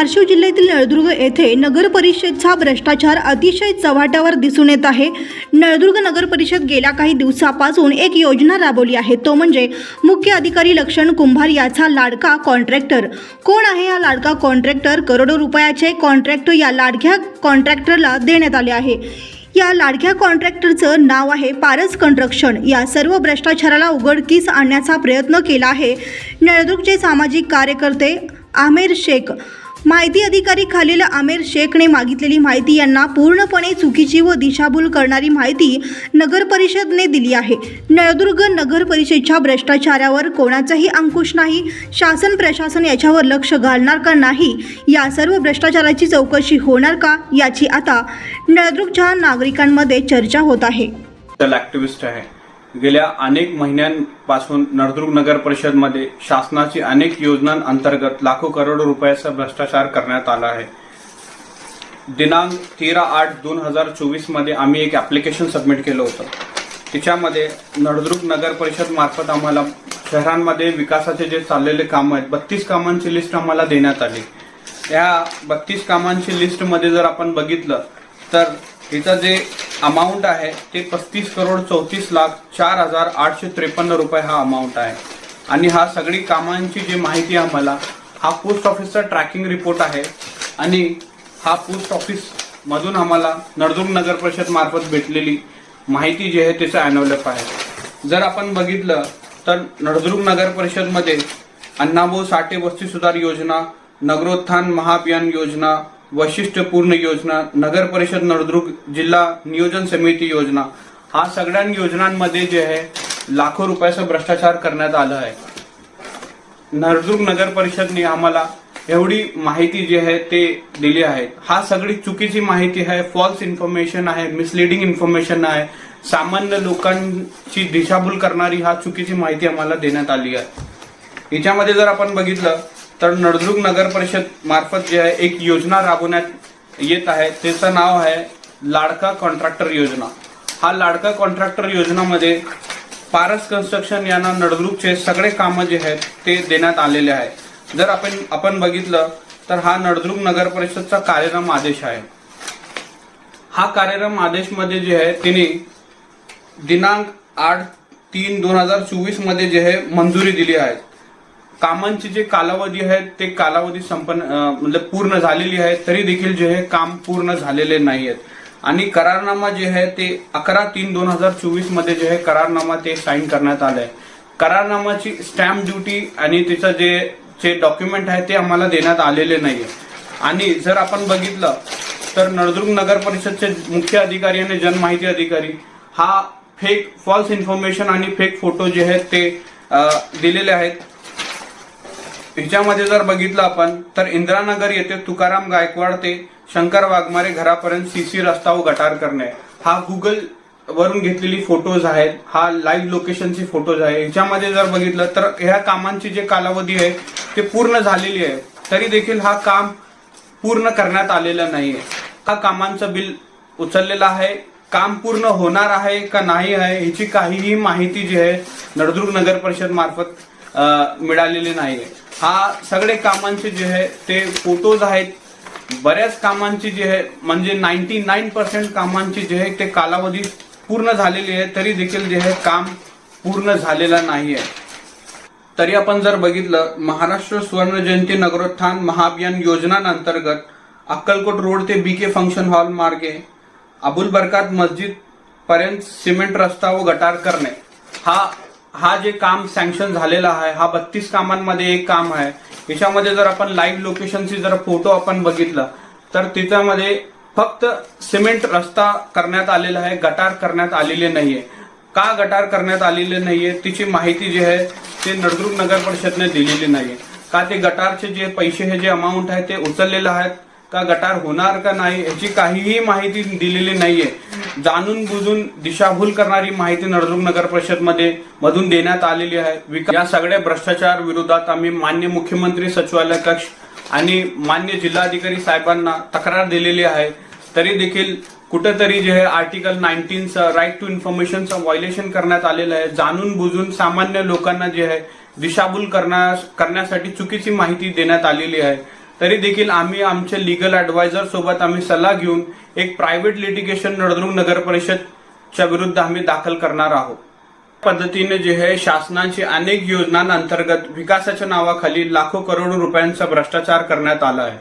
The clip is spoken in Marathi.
धारशिव जिल्ह्यातील नळदुर्ग येथे नगर परिषदचा भ्रष्टाचार अतिशय चव्हाट्यावर दिसून येत आहे. नळदुर्ग नगर परिषद गेल्या काही दिवसापासून एक योजना राबवली आहे. तो म्हणजे मुख्य अधिकारी लक्षण कुंभार याचा लाडका कॉन्ट्रॅक्टर. कोण आहे हा लाडका कॉन्ट्रॅक्टर? करोडो रुपयाचे कॉन्ट्रॅक्ट या लाडक्या कॉन्ट्रॅक्टरला देण्यात आले आहे. या लाडक्या कॉन्ट्रॅक्टरचं नाव आहे पारस कन्स्ट्रक्शन या सर्व भ्रष्टाचाराला उघडकीस आणण्याचा प्रयत्न केला आहे. नळदुर्गचे सामाजिक कार्यकर्ते आमिर शेख माहिती अधिकारी खालील आमिर शेखने मागितलेली माहिती यांना पूर्णपणे चुकीची व दिशाभूल करणारी माहिती नगर परिषदने दिली आहे. नळदुर्ग नगर परिषदच्या भ्रष्टाचारावर कोणाचाही अंकुश नाही. शासन प्रशासन याच्यावर लक्ष घालणार का नाही? या सर्व भ्रष्टाचाराची चौकशी होणार का? याची आता नळदुर्गच्या नागरिकांमध्ये चर्चा होत आहे. आहे. गेल्या अनेक महिन्यांपासून नळदुर्ग नगर परिषदमध्ये शासनाची अनेक योजनांअंतर्गत लाखो करोड रुपयाचा भ्रष्टाचार करण्यात आला आहे. दिनांक तेरा आठ दोन हजार चोवीसमध्ये आम्ही एक ॲप्लिकेशन सबमिट केलं होतं. तिच्यामध्ये नळदुर्ग नगर परिषद मार्फत आम्हाला शहरांमध्ये विकासाचे जे चाललेले कामं आहेत बत्तीस कामांची लिस्ट आम्हाला देण्यात आली. या बत्तीस कामांची लिस्टमध्ये जर आपण बघितलं तर तिचं जे अमाऊंट आहे ते पस्तीस करोड चौतीस लाख चार हजार आठशे त्रेपन्न रुपये हा अमाऊंट आहे. आणि हा सगळी कामांची जी माहिती आम्हाला हा पोस्ट ऑफिसचा ट्रॅकिंग रिपोर्ट आहे. आणि हा पोस्ट ऑफिस मधून आम्हाला नळदुर्ग नगर परिषद मार्फत भेटलेली माहिती जी आहे त्याचं ॲनोलप आहे. जर आपण बघितलं तर नळदुर्ग नगर परिषदमध्ये अण्णाभाऊ साठे वस्ती सुधार योजना नगरोत्थान महाअभियान योजना वैशिष्ट्यपूर्ण योजना नगर परिषद नळदुर्ग जिल्हा नियोजन समिती योजना. हा सगळ्या योजनांमध्ये जे आहे लाखो रुपयाचा भ्रष्टाचार करण्यात आला आहे. नळदुर्ग नगर परिषदने आम्हाला एवढी माहिती जी आहे ते दिली आहे. हा सगळी चुकीची माहिती आहे फॉल्स इन्फॉर्मेशन आहे मिसलिडिंग इन्फॉर्मेशन आहे. सामान्य लोकांची दिशाभूल करणारी हा चुकीची माहिती आम्हाला देण्यात आली आहे. याच्यामध्ये जर आपण बघितलं तर नळदुर्ग नगर परिषद मार्फत जे आहे एक योजना राबवण्यात येत आहे. त्याचं नाव आहे लाडका कॉन्ट्रॅक्टर योजना. हा लाडका कॉन्ट्रॅक्टर योजनामध्ये पारस कन्स्ट्रक्शन यांना नळदुर्गचे सगळे कामं जे आहेत ते देण्यात आलेले आहे. जर आपण आपण बघितलं तर हा नळदुर्ग नगर परिषदचा कार्यक्रम आदेश आहे. हा कार्यक्रम आदेशमध्ये जे आहे तिने दिनांक आठ तीन दोन हजार चोवीसमध्ये जे आहे मंजुरी दिली आहे. कामांची जे कालावधी आहे ते कालावधी संपन्न म्हणजे पूर्ण झालेली आहे तरी देखील जे आहे काम पूर्ण झालेले नाही आहेत आणि करारनामा जे आहे ते अकरा तीन दोन हजार चोवीसमध्ये जे आहे करारनामा ते साईन करण्यात आलंय. करारनामाची स्टॅम्प ड्युटी आणि त्याचं जे जे डॉक्युमेंट आहे ते आम्हाला देण्यात आलेले नाही आहे आणि जर आपण बघितलं तर नळदुर्ग नगर परिषदचे मुख्य अधिकारी आणि जनमाहिती अधिकारी हा फेक फॉल्स इन्फॉर्मेशन आणि फेक फोटो जे आहेत ते दिलेले आहेत. हिच्यामध्ये जर बघितलं आपण तर इंदिरानगर येथे तुकाराम गायकवाड ते शंकर वाघमारे घरापर्यंत सीसी रस्ता व गटार करणे. हा गुगल वरून घेतलेली फोटोज आहेत हा लाईव्ह लोकेशनचे फोटोज आहे. ह्याच्यामध्ये जर बघितलं तर ह्या कामांची जे कालावधी आहे ते पूर्ण झालेली आहे. तरी देखील हा काम पूर्ण करण्यात आलेलं आहे हा कामांचं बिल उचललेलं आहे. काम पूर्ण होणार आहे का नाही आहे ह्याची काहीही माहिती जी आहे नळदुर्ग नगर परिषद मार्फत मिळालेली नाही आहे हा सगळे कामांचे जे आहे ते फोटोज आहेत. बऱ्याच कामांची जे आहे म्हणजे नाईन्टी नाईन पर्सेंट कामांची जे आहे ते कालावधी पूर्ण झालेली आहे. तरी देखील जे आहे काम पूर्ण झालेलं नाही आहे तरी आपण जर बघितलं महाराष्ट्र सुवर्ण जयंती नगरोत्थान महाअभियान योजनांतर्गत अक्कलकोट रोड ते बी के फंक्शन हॉल मार्गे अबुल बरकात मस्जिद पर्यंत सिमेंट रस्ता व गटार करणे. हा हा जे काम सँक्शन झालेला आहे हा बत्तीस कामांमध्ये एक काम आहे. याच्यामध्ये जर आपण लाईव्ह लोकेशनची जर फोटो आपण बघितला तर त्याच्यामध्ये फक्त सिमेंट रस्ता करण्यात आलेला आहे गटार करण्यात आलेले नाहीये. का गटार करण्यात आलेले नाहीये तिची माहिती जी आहे ते नळदुर्ग नगर परिषदने दिलेली नाहीये. का ते गटारचे जे पैसे हे जे अमाऊंट आहे ते उचललेलं आहेत? का गटार होणार का नाही याची काहीही माहिती दिलेली नाहीये. जाणून बुजून दिशाभूल करणारी माहिती नळदुर्ग नगर परिषदमध्ये मधून देण्यात आलेली आहे. या सगळ्या भ्रष्टाचार विरोधात आम्ही मान्य मुख्यमंत्री सचिवालय कक्ष आणि मान्य जिल्हाधिकारी साहेबांना तक्रार दिलेली आहे. तरी देखील कुठेतरी जे आहे आर्टिकल नाईन्टीनचं राईट टू इन्फॉर्मेशनचं व्हायलेशन करण्यात आलेलं आहे. जाणून बुजून सामान्य लोकांना जे आहे दिशाभूल करण्यास करण्यासाठी चुकीची माहिती देण्यात आलेली आहे. तरी देखील आम्ही आमचे लिगल ॲडवायझर सोबत आम्ही सल्ला घेऊन एक प्रायव्हेट लिटिगेशन नळदुर्ग नगर परिषदच्या विरुद्ध आम्ही दाखल करणार आहोत. पद्धतीने जे आहे शासनाची अनेक योजनांअंतर्गत विकासाच्या नावाखाली लाखो करोडो रुपयांचा भ्रष्टाचार करण्यात आला आहे.